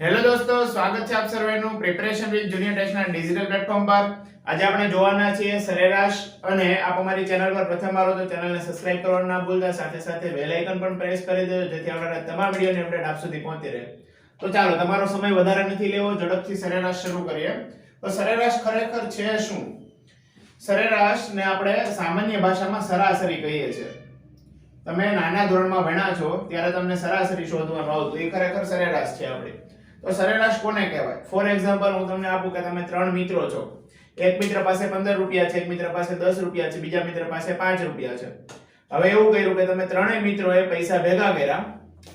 Hello દોસ્તો, સ્વાગત છે આપ સર્વેનું પ્રિપરેશન વિથ જુનિયર ટેસ્ટના ડિજિટલ પ્લેટફોર્મ પર. આજે આપણે જોવાના છીએ સરેરાશ અને આપ અમારી ચેનલ પર પ્રથમ વાર તો ચેનલને સબસ્ક્રાઇબ કરવાનું ના ભૂલતા, સાથે સાથે બેલ આઇકન પણ પ્રેસ કરી દેજો, જેથી આવનારા તમામ વિડીયોની અપડેટ આપ સુધી પહોંચતી રહે. તો ચાલો, તમારો સમય વધારે નથી લેવો, ઝડપથી સરેરાશ શરૂ કરીએ. તો સરેરાશ ખરેખર છે શું? સરેરાશ ને આપણે સામાન્ય ભાષામાં સરાસરી કહીએ છીએ. તમે નાના ધોરણમાં ભણ્યા છો, ત્યારે તમને સરાસરી શોધવાનું આવતું, એ ખરેખર સરેરાશ છે આપણી. તો સરેરાશ કોને કહેવાય? ફોર એક્ઝામ્પલ હું તમને આપું કે તમે ત્રણ મિત્રો છો. એક મિત્ર પાસે પંદર રૂપિયા છે, એક મિત્ર પાસે દસ રૂપિયા છે, બીજા મિત્ર પાસે પાંચ રૂપિયા છે. હવે એવું કર્યું કે તમે ત્રણેય મિત્રોએ પૈસા ભેગા કર્યા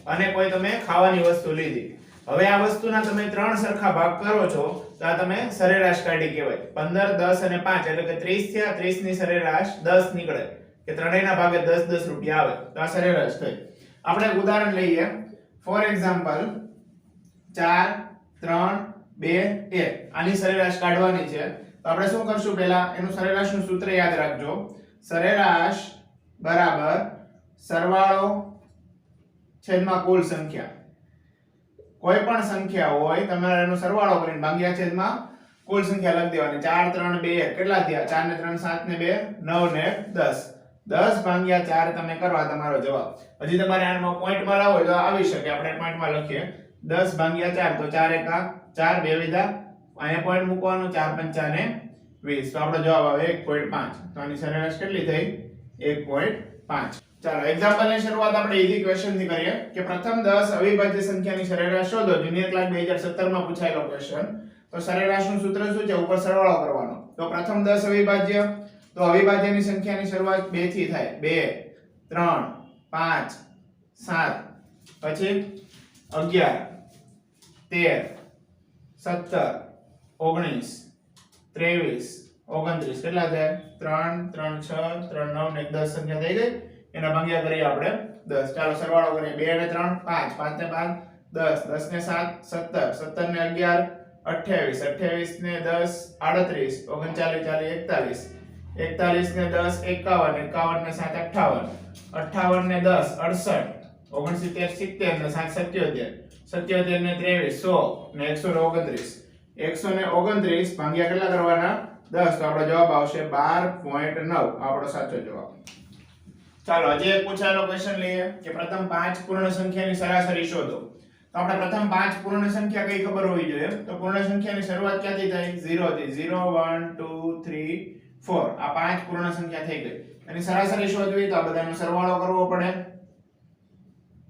અને કોઈ તમે ખાવાની વસ્તુ લીધી. હવે આ વસ્તુના તમે ત્રણ સરખા ભાગ કરો છો, તો આ તમે સરેરાશ કાઢી કહેવાય. પંદર, દસ અને પાંચ, એટલે કે ત્રીસ થયા ત્રીસની સરેરાશ દસ નીકળે. કે ત્રણેયના ભાગે દસ દસ રૂપિયા આવે. તો આ સરેરાશ થઈ. આપણે ઉદાહરણ લઈએ. ફોર એક્ઝામ્પલ ચાર, ત્રણ, બે, એક. આની સરેરાશ કાઢવાની છે. તો આપણે શું કરશું પહેલા? એનું સરેરાશનું સૂત્ર યાદ રાખજો. સરેરાશ બરાબર સરવાળો છેદમાં કુલ સંખ્યા. કોઈ પણ સંખ્યા હોય, તમારે એનો સરવાળો કરીને ભાગ્યા છેદમાં કુલ સંખ્યા લખી દેવાની. ચાર, ત્રણ, બે કેટલા થયા? ચાર ને ત્રણ, સાત ને બે, નવ ને દસ. દસ ભાગ્યા ચાર તમે કરવા તમારો જવાબ. હજી તમારે આમાં લાવો હોય તો આવી શકે. આપણે પોઈન્ટમાં લખીએ. દસ ભાગ્યા ચાર, તો ચાર એકા ચાર બે વિધા. અહીંયા પોઈન્ટ મૂકવાનું, ચાર પંચાને વીસ. તો આપણો જવાબ આવે એક પોઈન્ટ પાંચ. તો આની સરેરાશ કેટલી થઈ? એક પોઈન્ટ પાંચ. ચાલો એક્ઝામ્પલની શરૂઆત આપણે ઈઝી ક્વેશ્ચનથી કરીએ. કે પ્રથમ 10 અવિભાજ્ય સંખ્યાની સરેરાશ શોધો. જુનિયર ક્લાસ 2017 માં પૂછાયેલો ક્વેશ્ચન તો સરેરાશનું સૂત્ર શું છે? ઉપર સરવાળો કરવાનો. તો પ્રથમ 10 અવિભાજ્ય. તો અવિભાજ્યની સંખ્યાની શરૂઆત 2 થી થાય. 2 3 5 7 પછી 11 13 17 19 23 29 કેટલા થાય? 3 3 6 3 9 ને દસ સંખ્યા થઈ ગઈ. એના ભાગ્યા કરીએ આપણે દસ. ચાલો સરવાળો કરીએ. બે ને 3 5 5 ને પાંચ, દસ. દસ ને 7 17 17 ને 11 28 28 ને 10 38 39 40 41 41 ને 10 51 51 ને 7 58 58 ને 10 68 69 70 ને 7 77 77 ને ત્રેવીસ. સો ને 129 129 ભાગ્યા કેટલા કરવાના? દસ. તો આપણો જવાબ આવશે 12.9 આપણો સાચો જવાબ. ચાલો હજી એક પૂછાયેલો ક્વેશ્ચન લઈએ કે પ્રથમ પાંચ પૂર્ણ સંખ્યાની સરાસરી શોધો. તો આપણે પ્રથમ પાંચ પૂર્ણ સંખ્યા કઈ ખબર હોવી જોઈએ? તો પૂર્ણ સંખ્યાની શરૂઆત ક્યાંથી થાય 0 થી. 0 1 2 3 4 આ પાંચ પૂર્ણ સંખ્યા થઈ ગઈ. એની સરાસરી શોધવી તો આ બધાનો સરવાળો કરવો પડે.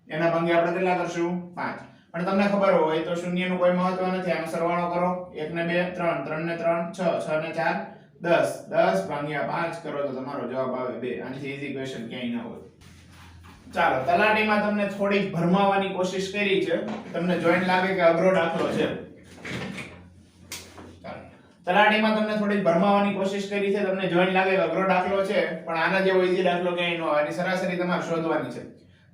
એના ભંગે આપણે કેટલા કરશું? 5 પણ તમને ખબર હોય તો શૂન્યનું કોઈ મહત્વ નથી. આનો સરવાળો કરો. 1 ને 2 3 3 ને 3 6 6 ને 4 10 10 ભાગ્યા 5 કરો તો તમારો જવાબ આવે 2 આનાથી ઈઝી ક્વેશ્ચન ક્યાંય ના હોય. ચાલો, તલાટીમાં તમને થોડીક ભરમાવવાની કોશિશ કરી છે. તમને જોઈન્ટ લાગે કે અઘરો દાખલો છે. તલાટીમાં તમને થોડીક ભરમાવવાની કોશિશ કરી છે. તમને જોઈન્ટ લાગે કે અઘરો દાખલો છે, પણ આના જેવો ઈઝી દાખલો ક્યાંય ન આવે એની સરાસરી તમારે શોધવાની છે.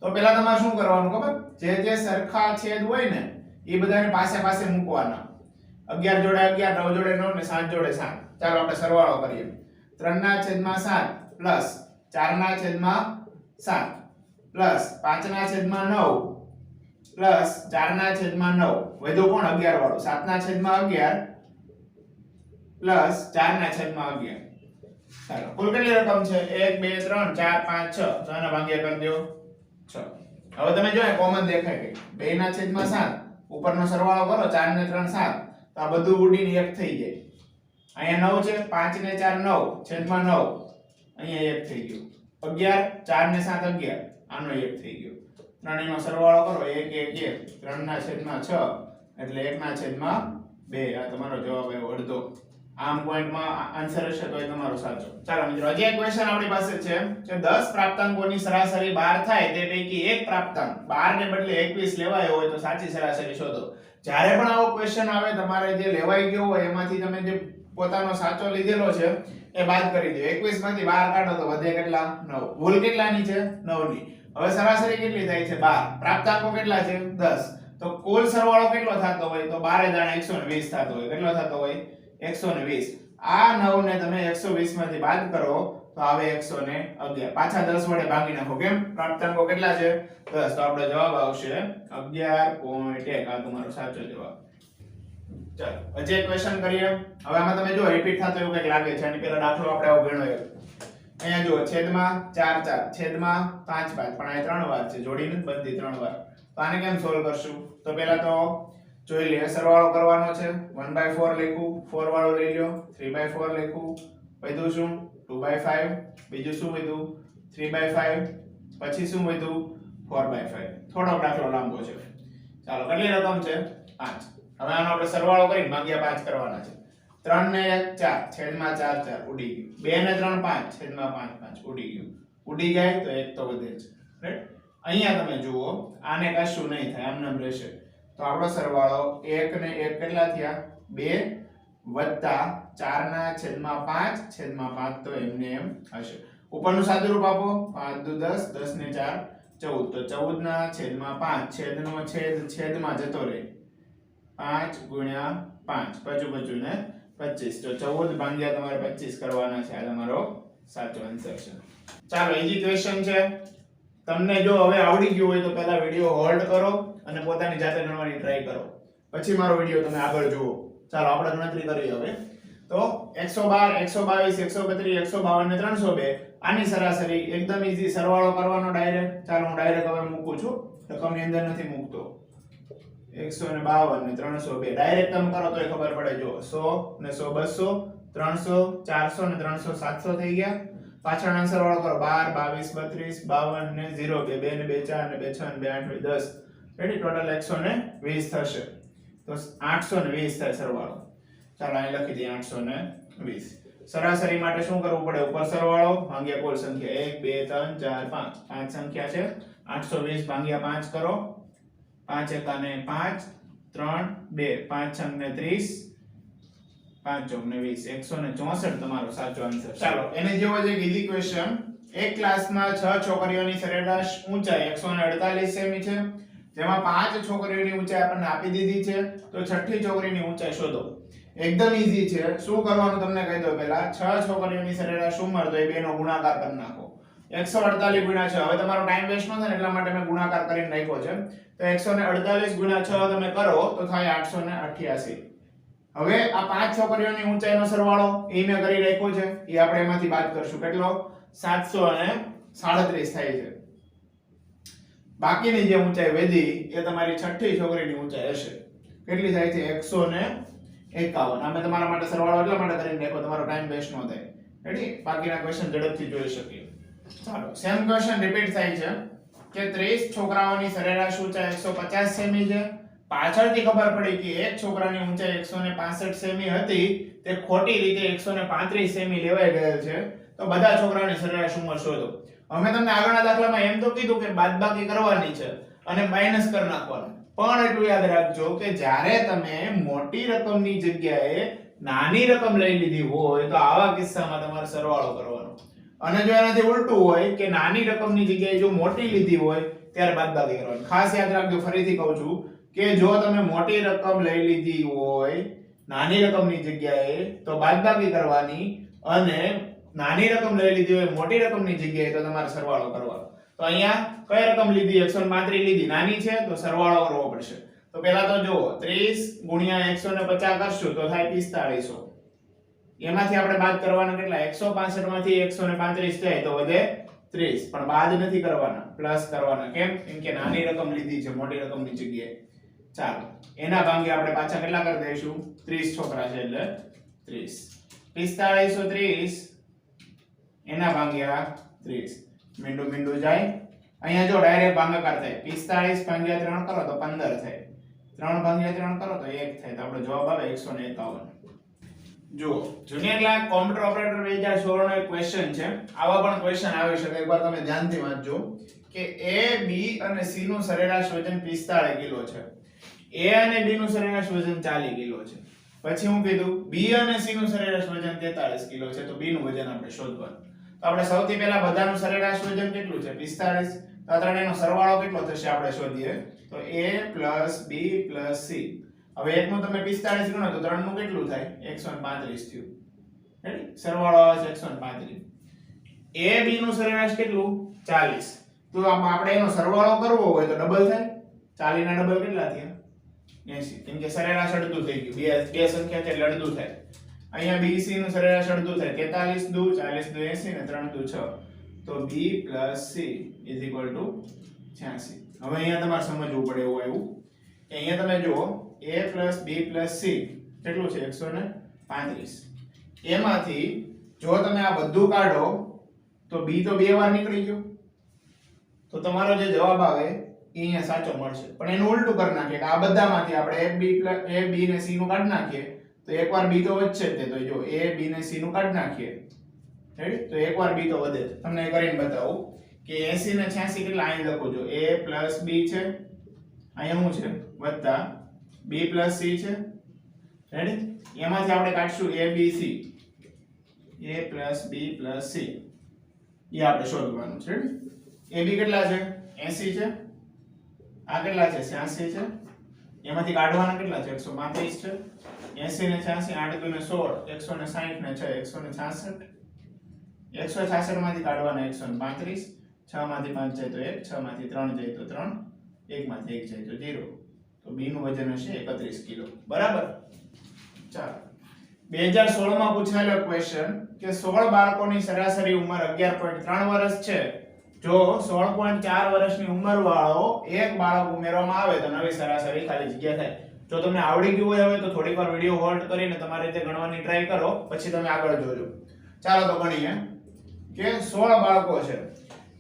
તો પહેલા તમારે શું કરવાનું ખબર? જે જે સરખા છેદ હોય ને, એ બધાને પાસે પાસે મૂકવાના. 11 જોડે 11 9 જોડે નવ ને સાત જોડે સાત. ચાલો આપણે સરવાળો કરીએ. 3 ના છેદમાં સાત પ્લસ 4 ના છેદમાં સાત પ્લસ 5 ના છેદમાં નવ પ્લસ 4 ના છેદમાં નવ. વધુ કોણ? 11 વાળો. 7 ના છેદમાં 11 પ્લસ 4 ના છેદમાં 11 ચાલો, કુલ કેટલી રકમ છે? 1 2 3 4 5 6 તો આના ભાગ્યા કરી દો. 6 હવે તમે જો કોમન દેખાય ગઈ બે ના છેદમાં સાત, ઉપરનો સરવાળો કરો ચાર ને 3 7 તો આ બધું ઉડીને એક થઈ જાય. અહીંયા નવ છે પાંચ ને 4 9 છેદમાં નવ. અહીંયા એક થઈ ગયું. 11 4 ને 7 11 આનો એક થઈ ગયો. ત્રણેયનો સરવાળો કરો 1 1 1 3 ના છેદમાં છ, એટલે 1 ના છેદમાં બે. આ તમારો જવાબ આવ્યો અડધો. આમ પોઈન્ટમાં આન્સર હશે તો એ તમારો સાચો. ચાલો મિત્રો, હજી એક ક્વેશ્ચન આપણી પાસે છે, કે 10 પ્રાપ્તાંકોની સરાસરી 12 થાય તે પૈકી એક પ્રાપ્તાંક 12 ને બદલે 21 લેવાયો હોય તો સાચી સરાસરી શોધો. જ્યારે પણ આવો ક્વેશ્ચન આવે, તમારે જે લેવાઈ ગયો હોય, એમાંથી તમે જે પોતાનો સાચો લીધેલો છે, એ બાદ કરી દો. 21 માંથી 12 કાઢો તો વધે કેટલા? 9 ભૂલ કેટલાની છે? 9 ની હવે સરાસરી કેટલી થાય છે? 12 પ્રાપ્તાંકો કેટલા છે? 10 તો કુલ સરવાળો કેટલો થતો હોય? તો 12 દાણા 120 થતો હોય. કેટલો થતો હોય? 120 આ 9 ને તમે 120 માંથી બાદ કરો તો આવે એકસો ને ચાલો, હજી ક્વેશ્ચન કરીએ. હવે આમાં તમે જો રિપીટ થતો એવું કંઈક લાગે છે. પહેલા દાખલો આપણે આવો એક. અહીંયા જુઓ, છેદમાં ચાર ચાર. છેદમાં પાંચ પાંચ. પણ આ ત્રણ વાર છે. જોડીને જ બનતી ત્રણ વાર. તો આને કેમ સોલ્વ કરશું? તો પહેલા તો જોઈ લઈએ સરવાળો કરવાનો છે. 1 બાય 4 લખ્યું 4 વાળો લઈ લ્યો. 3 બાય 4 લખ્યું વધ્યું શું? 2 બાય 5 બીજું શું વધ્યું 3 બાય 5 પછી શું વધ્યું 4 બાય 5 થોડો દાખલો લાંબો છે. ચાલો, કેટલી રકમ છે? 5 હવે આનો આપણે સરવાળો કરીને ભાગ્યા 5 કરવાના છે. 3 ને 1 4 છેદમાં 4 4 ઉડી ગયું. 2 ને 3 5 છેદમાં 5 5 ઉડી ગયું. ઉડી જાય તો એક તો વધે છે રાઈટ અહીંયા તમે જુઓ, આને કશું નહીં થાય. આમ નામ રહેશે. તો આપણો સરવાળો 1 ને 1 કેટલા થયા? 2 વત્તા 4 ના છેદમાં 5 છેદમાં 5 તો એમને એમ હશે. ઉપરનું સાદું રૂપ આપો. 5 દુ 10 10 ને 4 14 તો 14 ના છેદમાં 5 છેદનો છેદ છેદમાં જતો રહે. 5 ગુણ્યા 5 પચું પચું ને 25 તો 14 ભાગ્યા તમારે 25 કરવાના છે. આ તમારો સાચો આન્સર છે. ચાલો ઈજી ક્વેશ્ચન છે. તમને જો હવે આવડી ગયું હોય તો પહેલા વિડિયો હોલ્ડ કરો. અને પોતાની જાતે ગણવાની ટ્રાય કરો. પછી મારો વીડિયો તમે આગળ જુઓ. ચાલો, આપણે ગણતરી કરીએ હવે. તો 112 122 132 152 ને 302 આની સરાસરી એકદમ ઈઝી સરવાળો કરવાનો ડાયરેક્ટ ચાલો, હું ડાયરેક્ટ હવે મૂકું છું. રકમની અંદર નથી મૂકતો. એકસો ને 302 ડાયરેક્ટ તમે કરો તો ખબર પડે. જો સો ને સો બસો, ત્રણસો, ચારસો ને ત્રણસો સાતસો થઈ ગયા. પાછળના સરવાળો કરો. 12 22 32 52 ને ઝીરો. બે બે ને બે, ચાર ને બે, છ ને બે, આઠ ને દસ. રેડી ટોટલ 120 થશે. તો 820 થાય સરવાળો. ચાલો અહીં લખી દઈએ 820 સરાસરી માટે શું કરવું પડે? ઉપર સરવાળો, ભાગ્યા કુલ સંખ્યા 1 2 3 4 5 પાંચ સંખ્યા છે. 820 ભાગ્યા 5 કરો. 5 એકાને 5 3 2 5 છંગ ને 30 પાંચ ચોક ને વીસ. એકસો ને ચોસઠ તમારો સાચો આન્સર ચાલો, એને જેવો જ એક ક્વેશ્ચન એક ક્લાસમાં છ છોકરીઓની સરેરાશ ઊંચાઈ એકસો ને અડતાલીસ સેમી છે. જેમાં પાંચ છોકરીઓની ઊંચાઈ આપણને આપી દીધી છે. તો છઠ્ઠી છોકરીની ઊંચાઈ શોધો. એકદમ ઈઝી છે. શું કરવાનું તમને કહી દો પહેલા? છ છોકરીઓની સરેરાશ ઉંમર, તો એ બેનો ગુણાકાર કરી નાખો. એકસો અડતાલીસ ગુણ્યા છ. હવે તમારો ટાઈમ વેસ્ટ ન થાય એટલા માટે મેં ગુણાકાર કરીને નાખ્યો છે. તો એકસો ને અડતાલીસ ગુણ્યા છ તમે કરો, તો થાય આઠસો ને અઠ્યાસી. હવે આ પાંચ છોકરીઓની ઊંચાઈનો સરવાળો એ મેં કરી રાખ્યો છે. એ આપણે એમાંથી બાદ કરશું. કેટલો? 737 થાય છે. બાકીની જે ઊંચાઈ વધી, એ તમારી છઠ્ઠી છોકરીની ઊંચાઈ હશે. કેટલી થાય છે? 151 અમે તમારા માટે સરવાળો એટલા માટે કરીને રાખ્યો તમારો ટાઈમ વેસ્ટ ન થાય. રેડી બાકીના ક્વેશ્ચન ઝડપથી જોઈ શકીએ. ચાલો સેમ ક્વેશ્ચન રિપીટ થાય છે. કે 30 છોકરાઓની સરેરાશ ઊંચાઈ 150 સેમી છે. પાછળથી ખબર પડી કે એક છોકરાની ઊંચાઈ 165 સેમી હતી. તે ખોટી રીતે 135 સેમી લેવાઈ ગયેલ છે. તો બધા છોકરાની સરેરાશ ઉંમર શોધો અમે તમને આગળના દાખલામાં એમ તો કીધું કે બાદબાકી કરવાની છે અને માઇનસ કરી નાખવાનું. પણ એટલું યાદ રાખજો કે જ્યારે તમે મોટી રકમની જગ્યાએ નાની રકમ લઈ લીધી હોય તો આવા કિસ્સામાં તમારે સરવાળો કરવાનો. અને જો એનાથી ઉલટું હોય કે નાની રકમની જગ્યાએ જો મોટી લીધી હોય ત્યારે બાદબાકી કરવાની. ખાસ યાદ રાખજો, ફરીથી કહું છું કે જો તમે મોટી રકમ લઈ લીધી હોય, નાની રકમની જગ્યાએ, તો બાદબાકી કરવાની અને નાની રકમ લઈ લીધી હોય, મોટી રકમની જગ્યાએ તો તમારે સરવાળો કરવાનો. તો અહીંયા કઈ રકમ લીધી? 135 લીધી. નાની છે, તો સરવાળો કરવો પડશે. તો પહેલા તો જુઓ 30 ગુણ્યા 150 કરશું, તો થાય 4500 એમાંથી આપણે બાદ કરવાના કેટલા? 165 માંથી 135 જાય તો વધે 30 પણ બાદ નથી કરવાના, પ્લસ કરવાના. કેમ? કેમ કે નાની રકમ લીધી છે, મોટી રકમની જગ્યાએ. ચાલો, એના ભાગે આપણે પાછા કેટલા કરી દઈશું? 30 છોકરા છે એટલે 30 4530 એના ભાગ્યા 30 મીંડું મીંડું જાય. અહીંયા જો ડાયરેક્ટ ભાગાકાર થાય. 45 ભાગ્યા 3 કરો તો 15 થાય. 3 ભાગ્યા 3 કરો તો 1 થાય. તો આપણો જવાબ આવે 151 જુઓ જુનિયર ક્લાસ કોમ્પ્યુટર ઓપરેટર 2016 નો એક ક્વેશ્ચન છે. આવા પણ ક્વેશ્ચન આવી શકે. એકવાર તમે ધ્યાનથી વાંચજો. કે A, B અને C નું સરેરાશ વજન 45 કિલો છે. A અને B નું સરેરાશ વજન 40 કિલો છે. પછી હું કીધું, B અને C નું સરેરાશ વજન 43 કિલો છે. તો B નું વજન આપણે શોધવાનું. તો આપણે સૌથી પહેલા બધાનું સરેરાશ વજન કેટલું છે? 45 તો આ ત્રણેયનો સરવાળો કેટલો થશે આપણે શોધીએ? તો A B C હવે એકનું તમે 45 ગણો તો ત્રણનું કેટલું થાય? 135 થયું. રેડી સરવાળો આવે છે 135 એ b નું સરેરાશ કેટલું? 40 તો આમાં આપણે એનો સરવાળો કરવો હોય તો ડબલ થાય. 40 ના ડબલ કેટલા થયા? 80 કેમ કે સરેરાશ અડધું થઈ ગયું. બે બે સંખ્યા છે એટલે અડધું થાય. અહીંયા BC નું સરેરાશ અડધું થાય. 43 દુ 40 દુ 80 ને 3 દુ 6 તો B C is equal to 86 હવે અહીંયા તમારે સમજવું પડે એવું આવ્યું કે અહીંયા તમે જુઓ, A B C કેટલું છે? 135 એમાંથી જો તમે આ બધું કાઢો, તો B તો બે વાર નીકળી ગયો. તો તમારો જે જવાબ આવે, એ અહીંયા સાચો મળશે. પણ એનું ઉલટું કરી નાખીએ કે આ બધામાંથી આપણે A, B plus, A, B ને C નું કાઢી નાખીએ. તો એકવાર B તો વધશે જ તે, તો જો A, B ને C નું કાઢી નાખીએ. રેડી તો એકવાર B તો વધે જ. તમને એ કરીને બતાવું કે 80 ને 86 કેટલા? અહીં લખું છું A plus B છે. અહીંયા શું છે? વત્તા B plus C છે. રેડી એમાંથી આપણે કાઢશું A, B, C. A plus B plus C. એ આપણે શોધવાનું છે. રેડી AB કેટલા છે? 80 છે. આ કેટલા છે? 86 છે. એમાંથી કાઢવાના કેટલા છે? 135 છે. 80 ને 86 8 દુ ને સોળ એકસો ને 6 166 166 માંથી કાઢવાના 135 6 માંથી પાંચ જાય તો એક છ માંથી ત્રણ જાય તો 3 1 માંથી એક જાય તો ઝીરો તો બી નું વજન હશે 31 કિલો. બરાબર? ચાલો. 2016 માં પૂછાયેલો ક્વેશ્ચન કે સોળ બાળકોની સરાસરી ઉંમર 11.3 વર્ષ છે. જો 16.4 વર્ષની ઉંમર વાળો એક બાળક ઉમેરવામાં આવે તો નવી સરાસરી ખાલી જગ્યા થાય. જો તમને આવડી ગયું હોય હવે તો થોડીક વાર વિડિયો હોલ્ડ કરીને તમારે તે ગણવાની ટ્રાય કરો, પછી તમે આગળ જોજો. ચાલો તો ગણીએ. કે 16 બાળકો છે.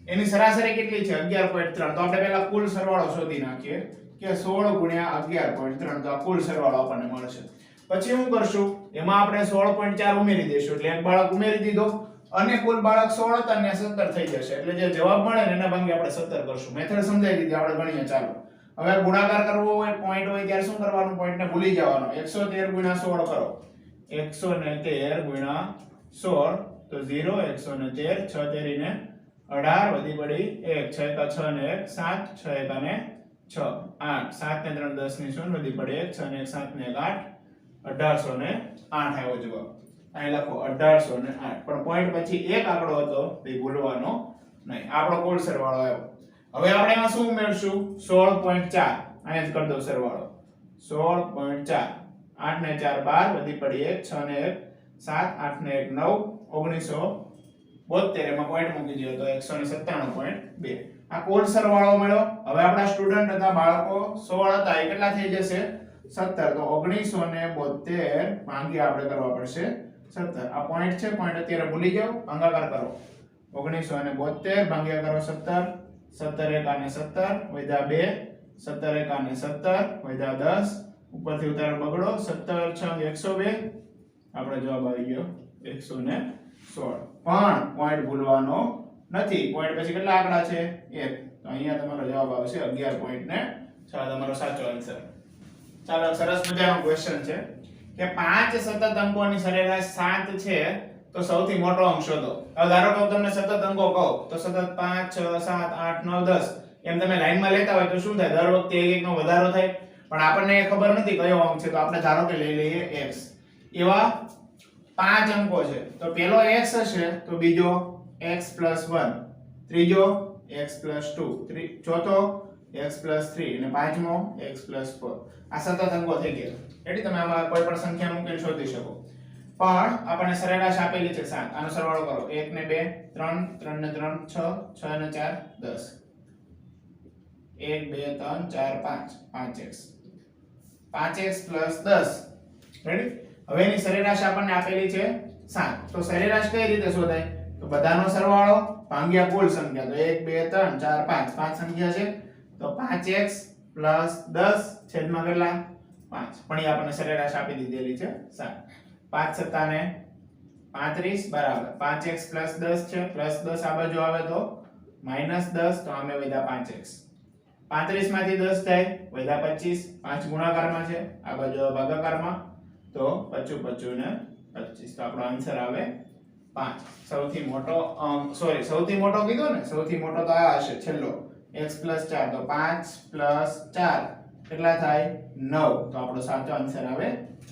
એની સરાસરી કેટલી છે? 11.3 તો આપણે પહેલા કુલ સરવાળો શોધી નાખીએ. કે 16 ગુણ્યા 11.3 તો આ કુલ સરવાળો આપણને મળશે. પછી શું કરશું? એમાં આપણે 16.4 ઉમેરી દઈશું. એટલે એક બાળક ઉમેરી દીધો. અને કુલ બાળક 16 હતા ને 17 થઈ જશે. એટલે જે જવાબ મળે ને એના ભાગે આપણે 17 કરશું. મેથડ સમજાઈ દીધી. આપણે ગણીએ. ચાલો. હવે ગુણાકાર કરવો હોય પોઈન્ટ હોય ત્યારે શું કરવાનું? પોઈન્ટ ને ભૂલી જવાનો. 113 ગુણ્યા 16 કરો. 113 ગુણ્યા 16 તો 0 113 6 તેરીને 18 વધી પડી 1 6 એકા 6 ને 1 7 6 એકા ને 6 8 7 ને 3 10 ની શૂન્ય વધી પડી 1 6 ને 1 7 ને 1 8 1808 ને 8 આવ્યો જવાબ અહીં લખો 1800 ને 8 પણ પોઈન્ટ પછી એક આંકડો હતો, તે ભૂલવાનો નહીં. આપણો કુલ સરવાળો આવ્યો. હવે આપણે એમાં શું ઉમેરશું? 16.4 અહીંયા જ કરી દો સરવાળો. 16.4 8 ને 4 12 વધી પડી 1 6 ને 1 7 8 ને 1 9 1900 બોતેર એમાં પોઈન્ટ મૂકી દીધો તો એકસો ને સત્તાણું પોઈન્ટ બે. આ કુલ સરવાળો મળ્યો. હવે આપણા સ્ટુડન્ટ હતા, બાળકો 16 હતા, એ કેટલા થઈ જશે? સત્તર. તો ઓગણીસો ને બોતેર આપણે કરવા પડશે સત્તર. આ પોઈન્ટ છે પોઈન્ટ અત્યારે ભૂલી ગયો. ભાગાકાર કરો. ઓગણીસો ને બોતેર ભાગ્યા કરો સત્તર. સત્તર એકા ને સત્તર વૈધા બે, સત્તર એકા ને સત્તર વૈધા દસ. ઉપરથી ઉતાર બગડો સત્તર છ એકસો બે. આપણે જવાબ આવી ગયો એકસો ને સોળ. પણ પોઈન્ટ ભૂલવાનો નથી. પોઈન્ટ પછી કેટલા આંકડા છે? એક. તો અહીંયા તમારો જવાબ આવશે અગિયાર પોઈન્ટ ને છ. તમારો સાચો આન્સર ચાલો, સરસ મજાનો ક્વેશ્ચન છે. કે પાંચ સતત અંકોની સરેરાશ સાત છે. તો સૌથી મોટો અંક શોધો. હવે ધારો કે હું તમને સતત અંકો કહું, તો સતત પાંચ, છ, સાત, આઠ, નવ, દસ, એમ તમે લાઈનમાં લેતા હોય તો શું થાય? દર વખતે એક એકનો વધારો થાય. પણ આપણને એ ખબર નથી કયો અંક છે, તો આપણે ધારો કે લઈ લઈએ x એવા પાંચ અંકો છે. તો પેલો x હશે, તો બીજો x 1 ત્રીજો x 2 ચોથો x 3 અને પાંચમો x 4 આ સતત અંકો થઈ ગયા. એટલે તમે આમાં કોઈ પણ સંખ્યા મૂકીને શોધી શકો. પણ આપણને સરેરાશ આપેલી છે 7 આનો સરવાળો કરો. 1 ને 2 3 3 ને 3 6 6 ને 4 10 1 2 3 4 5 5x 5x 10 રેડી હવે એની સરેરાશ આપણને આપેલી છે 7 તો સરેરાશ કઈ રીતે શોધાય? તો બધાનો સરવાળો ભાગ્યા કુલ સંખ્યા. તો 1 2 3 4 5 પાંચ સંખ્યા છે. તો 5x 10 છેદમાં કેટલા? 5 પણ એ આપણને સરેરાશ આપી દીધેલી છે 7 5 સત્તાને 35 બરાબર. 5x 10 છે 10 આ બાજુ આવે તો -10 તો આમે વધ્યા 5x 35 માંથી દસ થાય વધ્યા 25 5 ગુણાકારમાં છે, આ બાજુ ભાગાકારમાં, તો 25 25 ને 25 તો આપણો આન્સર આવે પાંચ. સૌથી મોટો સોરી સૌથી મોટો કીધો ને, સૌથી મોટો તો આ હશે, છેલ્લો. એક્સ પ્લસ ચાર, તો 5 4 કેટલા થાય? 9 તો આપણો સાચો આન્સર આવે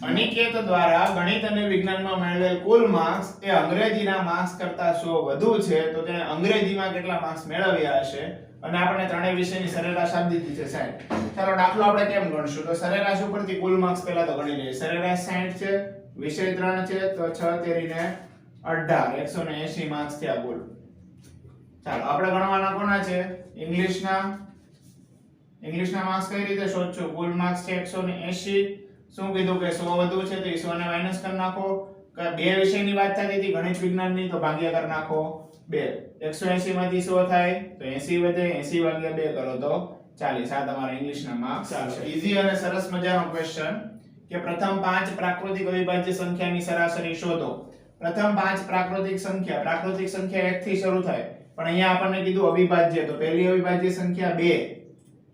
અનિકેત દ્વારા ગણિત અને વિજ્ઞાનમાં મેળવેલ કુલ માર્ક્સ એ અંગ્રેજીના માર્ક્સ કરતા 100 વધુ છે. તો તેણે અંગ્રેજીમાં કેટલા માર્ક્સ મેળવ્યા હશે? અને આપણે ત્રણેય વિષયની સરેરાશ આપી દીધી છે 60 ચાલો, દાખલો આપણે કેમ ગણશું? તો સરેરાશ ઉપરથી કુલ માર્ક્સ પહેલા તો ગણી લઈએ. સરેરાશ 60 છે, વિષય 3 છે, તો 6 તેરીને 18 180 માર્ક્સ થયા કુલ. ચાલો, આપણે ગણવાના કોના છે? ઇંગ્લિશના ઇંગ્લિશના માર્ક્સ કઈ રીતે શોધશું? કુલ માર્ક્સ છે 180 શું કીધું કે 100 વધુ છે તો એ 100 ને માઇનસ કરી નાખો? કે બે વિષયની વાત થતી હતી ગણિત વિજ્ઞાનની તો ભાગ્યા કરી નાખો 2 180 માંથી 100 થાય તો 80 વધે 80 ભાગ્યા 2 કરો તો 40 આ તમારા ઇંગ્લિશના માર્ક્સ આવશે ઈઝી અને સરસ મજાનો ક્વેશ્ચન કે પ્રથમ પાંચ પ્રાકૃતિક અવિભાજ્ય સંખ્યાની સરાસરી શોધો. પ્રથમ પાંચ પ્રાકૃતિક સંખ્યા. પ્રાકૃતિક સંખ્યા 1 થી શરૂ થાય. પણ અહીંયા આપણને કીધું અવિભાજ્ય. તો પહેલી અવિભાજ્ય સંખ્યા 2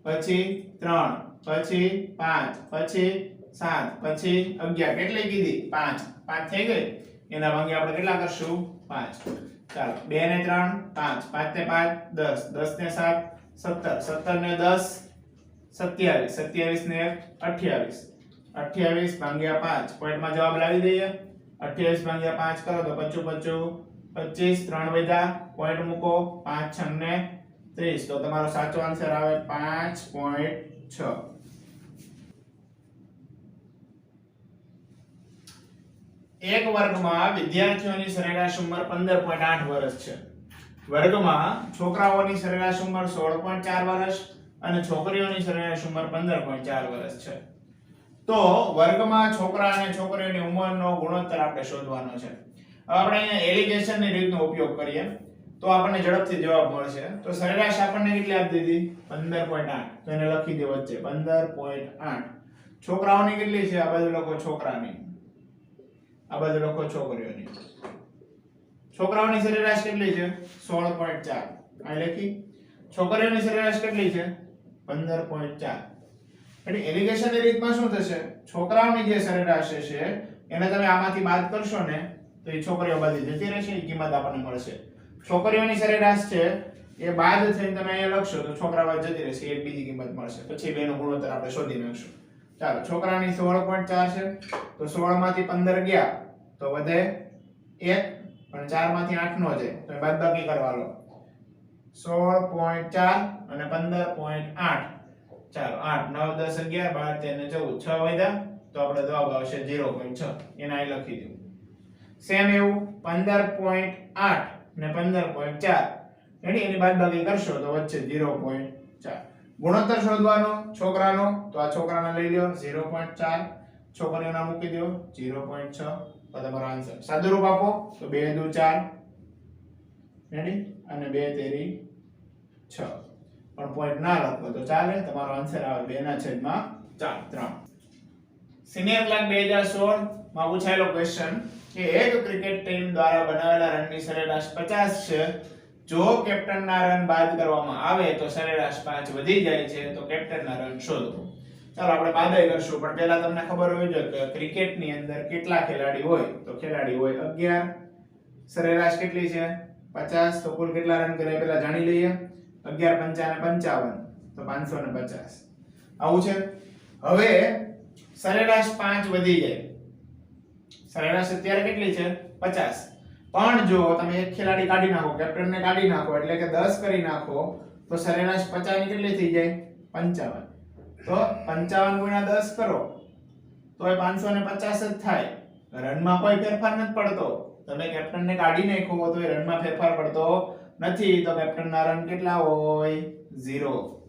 પછી ત્રણ, પછી પાંચ, પછી સાત, પછી 11 કેટલી કીધી? 5 5 થઈ ગઈ? એના ભાગે આપણે કેટલા કરશું? પાંચ. ચાલો, બે ને 3 5 5 ને પાંચ, દસ. દસ ને 7 17 17 ને 10 27 27 ને 28 28 ભાગ્યા પાંચ. પોઈન્ટમાં જવાબ લાવી દઈએ. 28 ભાગ્યા પાંચ કરો તો પચું પચું 25 ત્રણ વધ્યા પોઈન્ટ મૂકો. પાંચ છ 30 તો તમારો સાચો આન્સર આવે 5.6 એક વર્ગમાં વિદ્યાર્થીઓની સરેરાશ ઉંમર 15.8 વર્ષ છે. વર્ગમાં છોકરાઓની સરેરાશ ઉંમર 16.4 વર્ષ અને છોકરીઓની સરેરાશ ઉંમર 15.4 વર્ષ છે. તો વર્ગમાં છોકરા અને છોકરીઓની ઉંમરનો ગુણોત્તર આપણે શોધવાનો છે. આપણે અહીંયા એલિગેશનની રીતનો ઉપયોગ કરીએ. તો આપણને ઝડપથી જવાબ મળશે. તો સરેરાશ આપણને કેટલી આપી દીધી? 15.8 તો એને લખી દે વચ્ચે. 15.8 છોકરાઓની કેટલી છે? આ બાજુ લખો છોકરાની. આ બાજુ લખો છોકરીઓની. છોકરાઓની સરેરાશ કેટલી છે? 16.4 આ લખી. છોકરીઓની સરેરાશ કેટલી છે? 15.4 એટલે એલિગેશનની રીતમાં શું થશે? છોકરાઓની જે સરેરાશ છે, એને તમે આમાંથી બાદ કરશો ને, તો એ છોકરીઓ બધી જતી રહેશે, એ કિંમત આપણને મળશે. છોકરીઓની સરેરાશ છે, એ બાદ થઈને તમે અહીંયા લખશો તો છોકરા બાદ જતી રહેશે, એક બીજી કિંમત મળશે. પછી બેનો ગુણોત્તર આપણે શોધી નાખશું. ચાલો, છોકરાની 16.4 છે, તો સોળમાંથી 15 ગયા, તો વધે એક, પણ ચારમાંથી આઠ નો જાય. તો બાદબાકી કરવા લો. 16.4 અને 15.8 ચાલો, આઠ, નવ, દસ, અગિયાર, બાર, તેર ને ચૌદ, છ વધ્યા, તો આપણે જવાબ આવશે 0.6 એને અહીં લખી દઉં. સેમ એવું 15.8 ને 15.4 એની એની બાદબાકી કરશો તો વચ્ચે 0.4 ગુણોત્તર શોધવાનો છોકરાનો, તો આ છોકરાને લઈ લ્યો. 0.4 છોકરીઓના મૂકી દો 0.6 તો તમારો આન્સર સાદુરૂપ આપો. તો 2 દુ 4 રેડી? અને 2 તેરી 6 પણ પોઈન્ટ ના લખો તો ચાલે. તમારો આન્સર આવે 2 ના છેદમાં 4 3 સિનિયર ક્લાસ 2016 માં પૂછાયેલો ક્વેશ્ચન કે એક ક્રિકેટ ટીમ દ્વારા બનાવેલા રનની સરેરાશ 50 છે. જો કેપ્ટનના રન બાદ કરવામાં આવે તો સરેરાશ પાંચ વધી જાય છે, તો કેપ્ટનના રન શોધો. ચાલો આપણે બાદાઈ કરશું, પણ પહેલા તમને ખબર હોય જોઈએ કે ક્રિકેટની અંદર કેટલા ખેલાડી હોય? તો ખેલાડી હોય 11 સરેરાશ કેટલી છે? 50 તો કુલ કેટલા રન કરે પહેલા જાણી લઈએ. 11 પંચા ને 55 તો 550 આવું છે. હવે સરેરાશ પાંચ વધી જાય. સરેરાશ અત્યારે કેટલી છે? 50 પણ જો તમે એક ખેલાડી કાઢી નાખો કેપ્ટનને કાઢી નાખો, એટલે કે 10 કરી નાખો, તો સરેરાશ 50 ની કેટલી થઈ જાય? 55 તો 55 ગુણ્યા 10 કરો. તો એ 550 જ થાય. રનમાં કોઈ ફેરફાર નથી પડતો. તમે કેપ્ટનને કાઢી નાખો તો એ રનમાં ફેરફાર પડતો નથી. તો કેપ્ટનના રન કેટલા હોય? 0